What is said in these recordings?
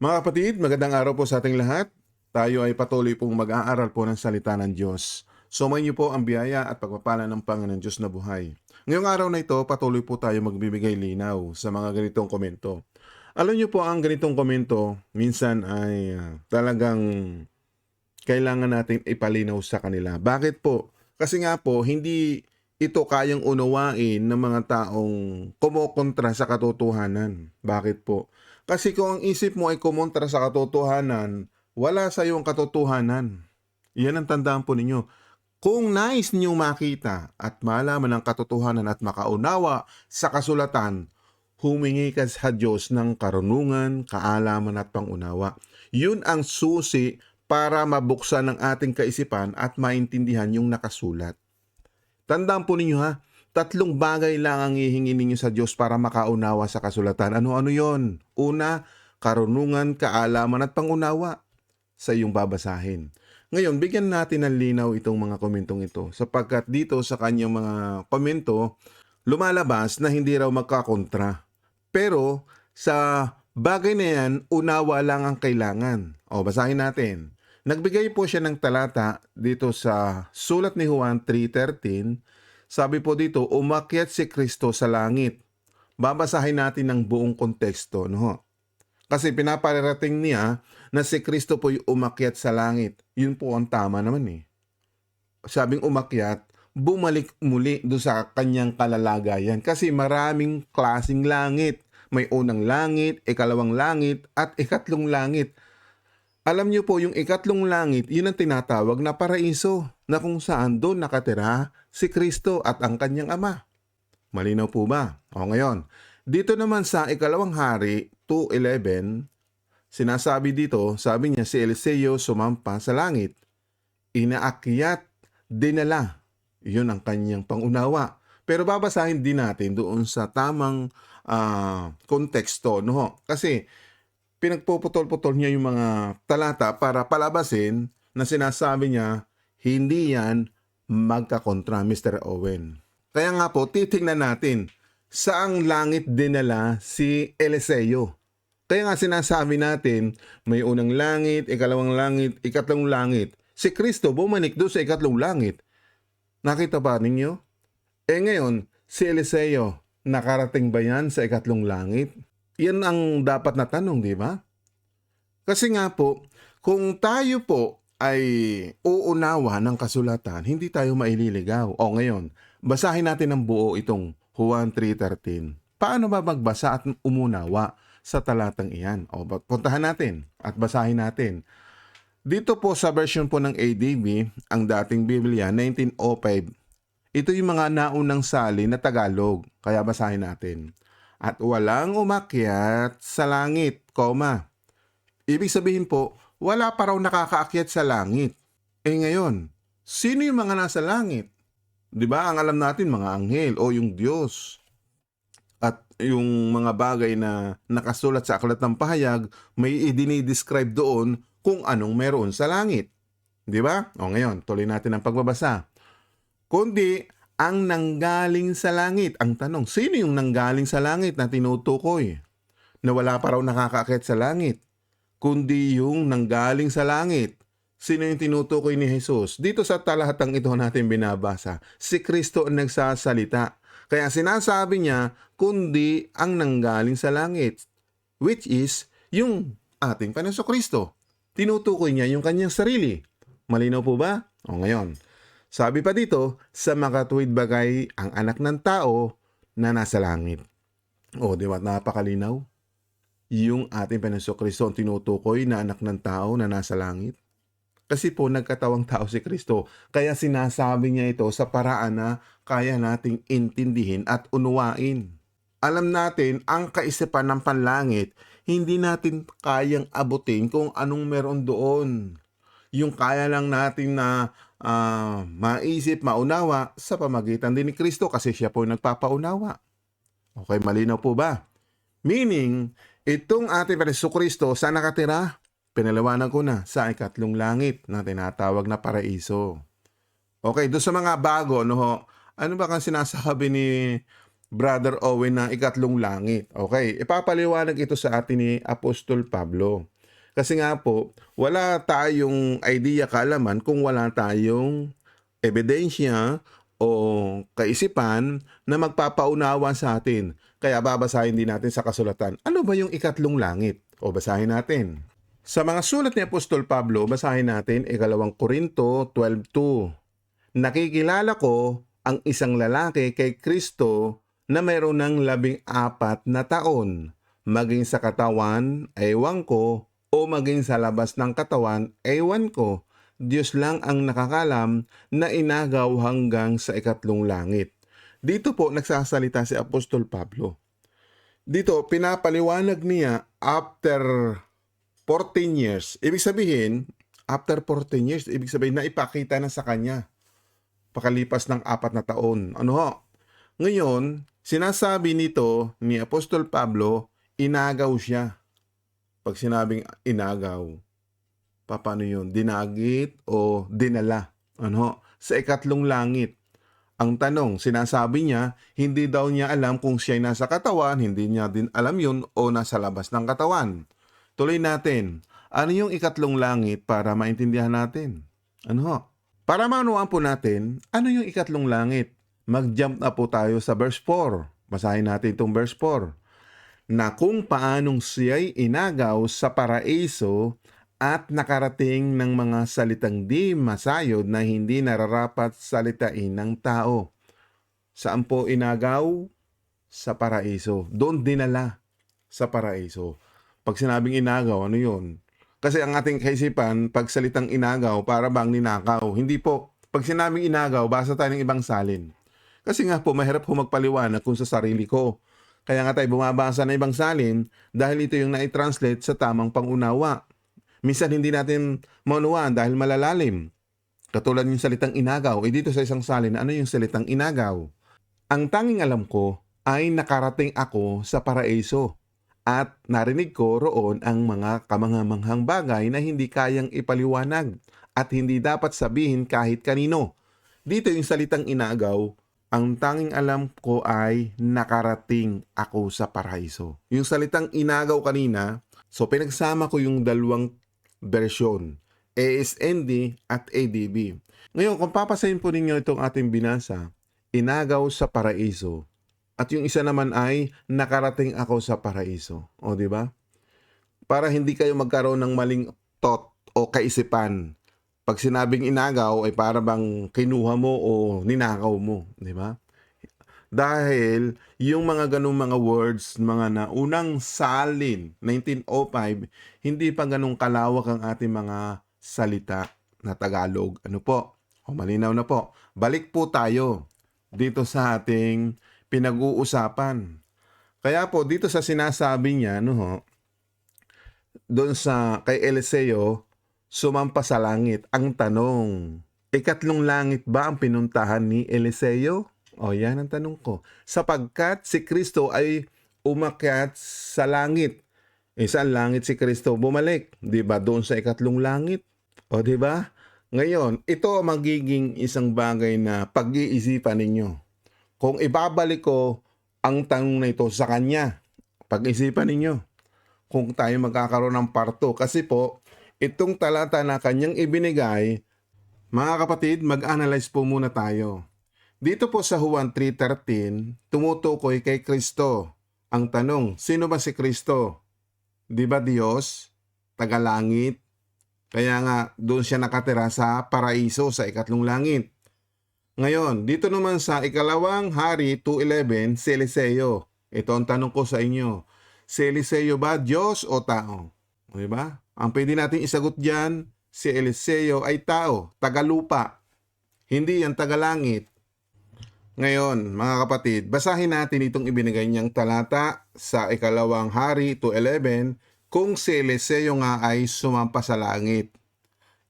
Mga kapatid, magandang araw po sa ating lahat. Tayo ay patuloy pong mag-aaral po ng salita ng Diyos. Sumayin niyo po ang biyaya at pagpapala ng Panginoon Diyos na buhay. Ngayong araw na ito, patuloy po tayo magbibigay linaw sa mga ganitong komento. Alam niyo po, ang ganitong komento, minsan ay ah, talagang kailangan natin ipalinaw sa kanila. Bakit po? Kasi nga po, hindi ito kayang unawain ng mga taong kumokontra sa katotohanan. Bakit po? Kasi kung ang isip mo ay kumontra sa katotohanan, wala sa iyo ang katotohanan. Yan ang tandaan po ninyo. Kung nais ninyong makita at malaman ang katotohanan at makaunawa sa kasulatan, humingi ka sa Diyos ng karunungan, kaalaman at pangunawa. Yun ang susi para mabuksan ang ating kaisipan at maintindihan yung nakasulat. Tandaan po ninyo ha, tatlong bagay lang ang hihingi ninyo sa Diyos para makaunawa sa kasulatan. Ano-ano yon? Una, karunungan, kaalaman at pangunawa sa iyong babasahin. Ngayon, bigyan natin ng linaw itong mga komentong ito sapagkat dito sa kanyang mga komento, lumalabas na hindi raw magkakontra. Pero sa bagay na yan, unawa lang ang kailangan. O, basahin natin. Nagbigay po siya ng talata dito sa sulat ni Juan 3.13. Sabi po dito, umakyat si Kristo sa langit. Babasahin natin ng buong konteksto. No? Kasi pinaparating niya na si Kristo po yung umakyat sa langit. Yun po ang tama naman eh. Sabing umakyat, bumalik muli do sa kanyang kalalagayan. Kasi maraming klasing langit. May unang langit, ikalawang langit, at ikatlong langit. Alam niyo po, yung ikatlong langit, yun ang tinatawag na paraiso na kung saan doon nakatira si Kristo at ang kanyang ama. Malinaw po ba? O ngayon, dito naman sa ikalawang hari 2.11, sinasabi dito, sabi niya si Eliseo sumampa sa langit. Inaakyat, dinala. Yun ang kanyang pangunawa. Pero babasahin din natin doon sa tamang ah, konteksto. No? Kasi pinagpuputol-putol niya yung mga talata para palabasin na sinasabi niya, hindi yan magkakontra, Mr. Owen. Kaya nga po, titingnan natin, saang langit dinala si Eliseo? Kaya nga sinasabi natin, may unang langit, ikalawang langit, ikatlong langit. Si Kristo bumalik doon sa ikatlong langit. Nakita ba ninyo? Eh ngayon, si Eliseo, nakarating ba yan sa ikatlong langit? Yan ang dapat na tanong, di ba? Kasi nga po, kung tayo po ay uunawa ng kasulatan, hindi tayo maililigaw. O ngayon, basahin natin ng buo itong Juan 3.13. Paano ba magbasa at umunawa sa talatang iyan? O puntahan natin at basahin natin. Dito po sa version po ng ADB, ang dating Biblia, 1905, ito yung mga naunang sali na Tagalog, kaya basahin natin. At walang umakyat sa langit, koma. Ibig sabihin po, wala pa raw nakakaakyat sa langit. Eh ngayon, sino yung mga nasa langit? 'Di ba? Ang alam natin mga anghel o yung Diyos. At yung mga bagay na nakasulat sa aklat ng pahayag, may idinidescribe doon kung anong meron sa langit. 'Di ba? O ngayon, tuloy natin ang pagbabasa. Kundi ang nanggaling sa langit. Ang tanong, sino yung nanggaling sa langit na tinutukoy? Na wala pa raw nakakakit sa langit. Kundi yung nanggaling sa langit. Sino yung tinutukoy ni Jesus? Dito sa talahatang ito natin binabasa, si Kristo ang nagsasalita. Kaya sinasabi niya, kundi ang nanggaling sa langit. Which is, yung ating Panaso Kristo. Tinutukoy niya yung kanyang sarili. Malinaw po ba? O ngayon, sabi pa dito, sa makatuwid bagay ang anak ng tao na nasa langit. O, di ba? Napakalinaw. Yung ating Panginoon Kristo ang tinutukoy na anak ng tao na nasa langit. Kasi po, nagkatawang tao si Kristo. Kaya sinasabi niya ito sa paraan na kaya nating intindihin at unuwain. Alam natin, ang kaisipan ng panlangit, hindi natin kayang abutin kung anong meron doon. Yung kaya lang natin na ah, maisip, maunawa sa pamagitan din ni Kristo kasi siya po nagpapaunawa. Okay, malinaw po ba? Meaning, itong ating Panginoon Kristo, saan nakatira? Pinalawanan ko na sa ikatlong langit na tinatawag na paraiso. Okay, doon sa mga bago, no ho, ano ba kang sinasabi ni Brother Owen na ikatlong langit? Okay, ipapaliwanag ito sa atin ni Apostol Pablo. Kasi nga po, wala tayong idea kaalaman kung wala tayong ebidensya o kaisipan na magpapaunawa sa atin. Kaya babasahin din natin sa kasulatan. Ano ba yung ikatlong langit? O basahin natin. Sa mga sulat ni Apostol Pablo, basahin natin ikalawang Korinto 12.2. Nakikilala ko ang isang lalaki kay Kristo na mayroon ng labing apat na taon. Maging sa katawan, ewan ko, o maging sa labas ng katawan, ewan ko. Diyos lang ang nakakalam na inagaw hanggang sa ikatlong langit. Dito po nagsasalita si Apostol Pablo. Dito, pinapaliwanag niya after 14 years. Ibig sabihin, after 14 years, ibig sabihin na ipakita na sa kanya pakalipas ng apat na taon. Ano ho? Ngayon, sinasabi nito ni Apostol Pablo, inagaw siya. Pag sinabing inagaw, pa- paano yun? Dinagit o dinala? Ano? Sa ikatlong langit. Ang tanong, sinasabi niya, hindi daw niya alam kung siya'y nasa katawan, hindi niya din alam yun o nasa labas ng katawan. Tuloy natin. Ano yung ikatlong langit para maintindihan natin? Ano ho? Para maunuan po natin, ano yung ikatlong langit? Mag-jump na po tayo sa verse 4. Basahin natin itong verse 4. Na kung paanong siya'y inagaw sa paraiso at nakarating ng mga salitang di masayod na hindi nararapat salitain ng tao. Saan po inagaw? Sa paraiso. Doon dinala sa paraiso. Pag sinabing inagaw, ano yun? Kasi ang ating kaisipan, pag salitang inagaw, para bang ninakaw. Hindi po. Pag sinabing inagaw, basa tayo ng ibang salin. Kasi nga po, mahirap po magpaliwanag kung sa sarili ko. Kaya nga tayo bumabasa ng ibang salin dahil ito yung na-translate sa tamang pangunawa. Minsan hindi natin maunuan dahil malalalim. Katulad yung salitang inagaw. Eh dito sa isang salin, ano yung salitang inagaw? Ang tanging alam ko ay nakarating ako sa paraiso at narinig ko roon ang mga kamangamanghang bagay na hindi kayang ipaliwanag at hindi dapat sabihin kahit kanino. Dito yung salitang inagaw, ang tanging alam ko ay nakarating ako sa paraiso. Yung salitang inagaw kanina, so pinagsama ko yung dalawang version, ASND at ADB. Ngayon, kung papasahin po ninyo itong ating binasa, inagaw sa paraiso, at yung isa naman ay nakarating ako sa paraiso. O, di ba? Para hindi kayo magkaroon ng maling thought o kaisipan. Pag sinabing inagaw ay para bang kinuha mo o ninakaw mo, di ba? Dahil yung mga ganung mga words, mga naunang salin, 1905, hindi pa ganung kalawak ang ating mga salita na Tagalog. Ano po? O malinaw na po. Balik po tayo dito sa ating pinag-uusapan. Kaya po dito sa sinasabi niya, no ho, doon sa kay Eliseo, sumampa sa langit. Ang tanong, ikatlong langit ba ang pinuntahan ni Eliseo? O yan ang tanong ko. Sapagkat si Kristo ay umakyat sa langit. Eh, saan langit si Kristo bumalik? Di ba doon sa ikatlong langit? O di ba? Ngayon, ito magiging isang bagay na pag-iisipan ninyo. Kung ibabalik ko ang tanong na ito sa kanya, pag-isipan ninyo kung tayo magkakaroon ng parto. Kasi po, itong talata na kanyang ibinigay, mga kapatid, mag-analyze po muna tayo. Dito po sa Juan 3.13, tumutukoy kay Kristo. Ang tanong, sino ba si Kristo? Di ba Diyos? Tagalangit? Kaya nga, doon siya nakatira sa paraiso sa ikatlong langit. Ngayon, dito naman sa ikalawang hari 2.11, si Eliseo. Ito ang tanong ko sa inyo. Si Eliseo ba Diyos o tao? Di ba? Ang pwede natin isagot dyan, si Eliseo ay tao, tagalupa. Hindi yan tagalangit. Ngayon, mga kapatid, basahin natin itong ibinigay niyang talata sa ikalawang hari 2.11 kung si Eliseo nga ay sumampa sa langit.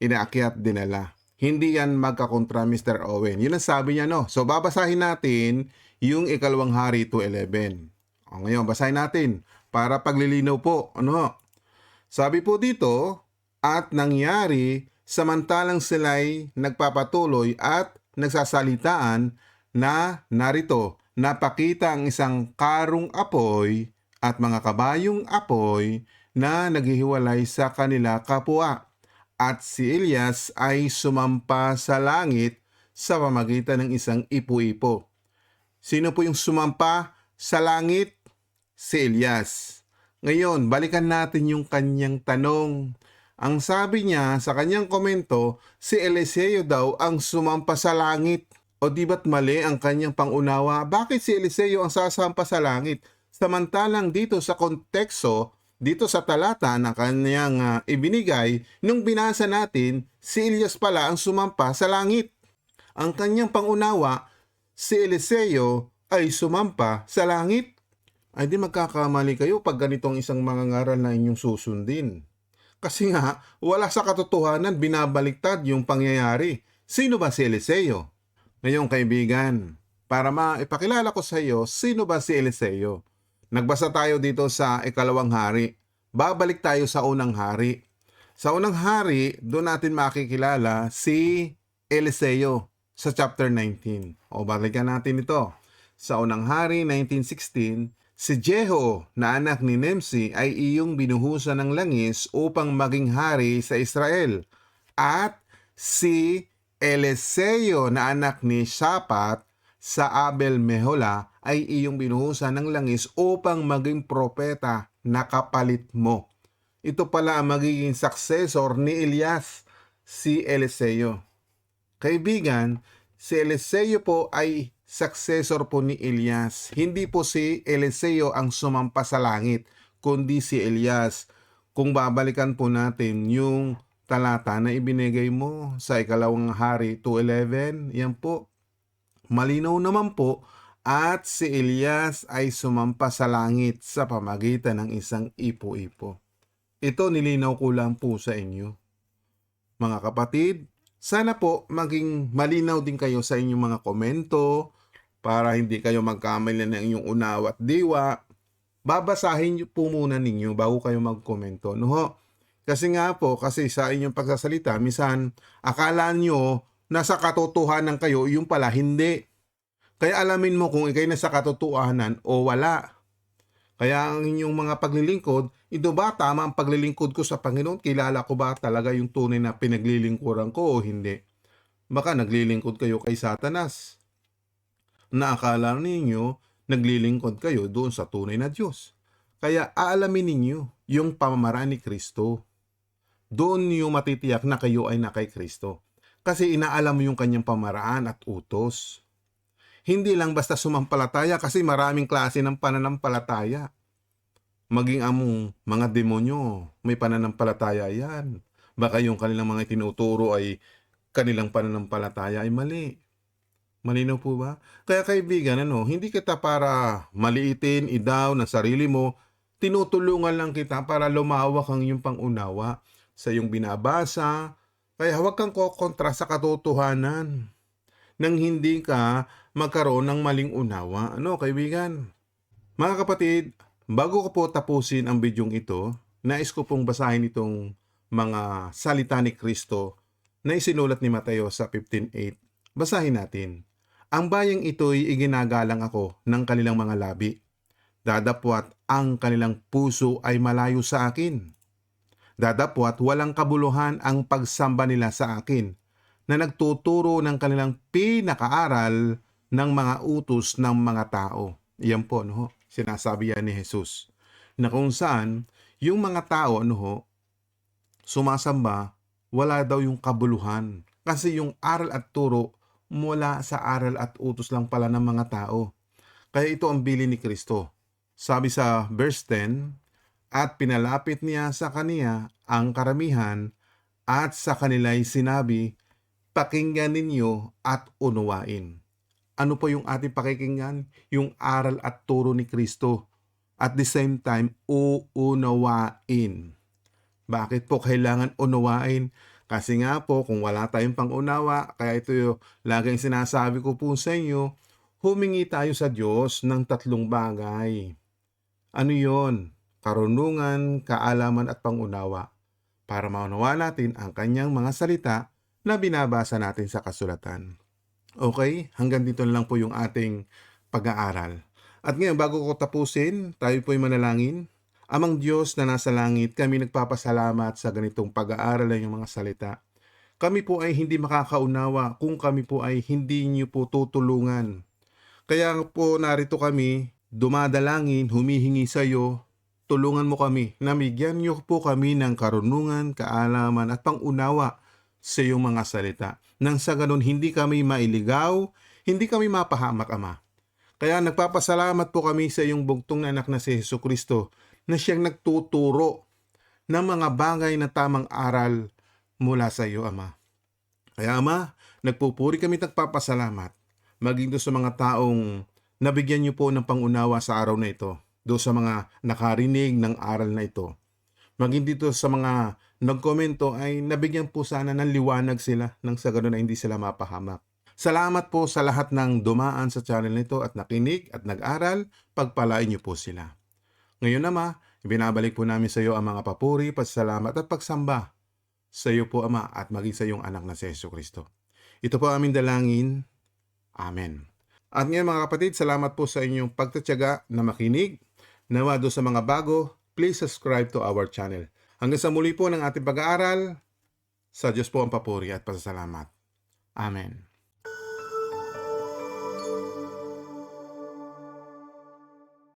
Inaakyat dinala. Hindi yan magkakontra Mr. Owen. Yun ang sabi niya no. So babasahin natin yung ikalawang hari 2.11. O ngayon, basahin natin para paglilinaw po. Ano? Sabi po dito, at nangyari samantalang sila'y nagpapatuloy at nagsasalitaan na narito napakita ang isang karong apoy at mga kabayong apoy na naghihiwalay sa kanila kapwa. At si Elias ay sumampa sa langit sa pamagitan ng isang ipo-ipo. Sino po yung sumampa sa langit? Si Elias. Ngayon, balikan natin yung kanyang tanong. Ang sabi niya sa kanyang komento, si Eliseo daw ang sumampa sa langit. O di ba't mali ang kanyang pangunawa? Bakit si Eliseo ang sasampa sa langit? Samantalang dito sa konteksto, dito sa talata na kanyang ah, ibinigay, nung binasa natin, si Elias pala ang sumampa sa langit. Ang kanyang pangunawa, si Eliseo ay sumampa sa langit. Ay di magkakamali kayo pag ganitong isang mga ngaral na inyong susundin. Kasi nga, wala sa katotohanan binabaliktad yung pangyayari. Sino ba si Eliseo? Ngayong kaibigan, para maipakilala ko sa iyo, sino ba si Eliseo? Nagbasa tayo dito sa ikalawang hari. Babalik tayo sa unang hari. Sa unang hari, doon natin makikilala si Eliseo sa chapter 19. O balikan natin ito. Sa unang hari, 1916, si Jeho na anak ni Nimsi ay iyong binuhusan ng langis upang maging hari sa Israel. At si Eliseo na anak ni Shapat sa Abel Mehola ay iyong binuhusan ng langis upang maging propeta na kapalit mo. Ito pala ang magiging successor ni Elias, si Eliseo. Kaibigan, si Eliseo po ay successor po ni Elias. Hindi po si Eliseo ang sumampa sa langit, kundi si Elias. Kung babalikan po natin yung talata na ibinigay mo sa ikalawang hari 2.11, yan po. Malinaw naman po at si Elias ay sumampa sa langit sa pamagitan ng isang ipo-ipo. Ito nilinaw ko lang po sa inyo. Mga kapatid, sana po maging malinaw din kayo sa inyong mga komento para hindi kayo magkamali ng inyong unawa at diwa. Babasahin niyo po muna ninyo bago kayo magkomento. No? Kasi nga po, kasi sa inyong pagsasalita, misan akala nyo nasa katotohanan kayo, yung pala hindi. Kaya alamin mo kung ikay nasa katotohanan o wala. Kaya ang inyong mga paglilingkod, ito ba tama ang paglilingkod ko sa Panginoon? Kilala ko ba talaga yung tunay na pinaglilingkuran ko o hindi? Baka naglilingkod kayo kay Satanas. Na akala ninyo, naglilingkod kayo doon sa tunay na Diyos. Kaya aalamin ninyo yung pamamaraan ni Kristo. Doon niyo matitiyak na kayo ay na kay Kristo. Kasi inaalam mo yung kanyang pamaraan at utos. Hindi lang basta sumampalataya kasi maraming klase ng pananampalataya. Maging among mga demonyo, may pananampalataya yan. Baka yung kanilang mga tinuturo ay kanilang pananampalataya ay mali. Malinaw po ba? Kaya kaibigan, ano, hindi kita para maliitin, idaw na sarili mo. Tinutulungan lang kita para lumawak ang iyong pangunawa sa iyong binabasa. Kaya huwag kang kokontra sa katotohanan nang hindi ka magkaroon ng maling unawa. Ano, kaibigan? Mga kapatid, bago ko po tapusin ang bidyong ito, nais ko pong basahin itong mga salita ni Kristo na isinulat ni Mateo sa 15.8. Basahin natin. Ang bayang ito'y iginagalang ako ng kanilang mga labi. Dadapwat ang kanilang puso ay malayo sa akin. Dadapwat walang kabuluhan ang pagsamba nila sa akin na nagtuturo ng kanilang pinakaaral ng mga utos ng mga tao. Yan po, no? Sinasabi yan ni Jesus. Na kung saan, yung mga tao, ano sumasamba, wala daw yung kabuluhan. Kasi yung aral at turo mula sa aral at utos lang pala ng mga tao. Kaya ito ang bili ni Kristo. Sabi sa verse 10, At pinalapit niya sa kaniya ang karamihan at sa kanila'y sinabi, Pakinggan ninyo at unuwain. Ano po yung ating pakikinggan? Yung aral at turo ni Kristo. At the same time, uunawain. Bakit po kailangan unawain? Kasi nga po, kung wala tayong pangunawa, kaya ito yung laging sinasabi ko po sa inyo, humingi tayo sa Diyos ng tatlong bagay. Ano yon? Karunungan, kaalaman at pangunawa para maunawa natin ang kanyang mga salita na binabasa natin sa kasulatan. Okay, hanggang dito na lang po yung ating pag-aaral. At ngayon, bago ko tapusin, tayo po'y manalangin. Amang Diyos na nasa langit, kami nagpapasalamat sa ganitong pag-aaral ng mga salita. Kami po ay hindi makakaunawa kung kami po ay hindi niyo po tutulungan. Kaya po narito kami, dumadalangin, humihingi sa iyo, tulungan mo kami, namigyan niyo po kami ng karunungan, kaalaman at pangunawa sa iyong mga salita. Nang sa ganun hindi kami mailigaw, hindi kami mapahamak, Ama. Kaya nagpapasalamat po kami sa iyong bugtong na anak na si Heso Kristo na siyang nagtuturo ng mga bagay na tamang aral mula sa iyo, Ama. Kaya Ama, nagpupuri kami at nagpapasalamat maging doon sa mga taong nabigyan niyo po ng pangunawa sa araw na ito, doon sa mga nakarinig ng aral na ito. Maging dito sa mga nagkomento ay nabigyan po sana ng liwanag sila nang sa ganun ay hindi sila mapahamak. Salamat po sa lahat ng dumaan sa channel nito at nakinig at nag-aral, pagpalain niyo po sila. Ngayon Ama, ibinabalik po namin sa iyo ang mga papuri, pasalamat at pagsamba sa iyo po Ama at maging sa iyong anak na si Yesu Kristo. Ito po aming dalangin. Amen. At ngayon mga kapatid, salamat po sa inyong pagtatyaga na makinig. Nawa do sa mga bago, please subscribe to our channel. Hanggang sa muli po ng ating pag-aaral, sa Diyos po ang papuri at pasasalamat. Amen.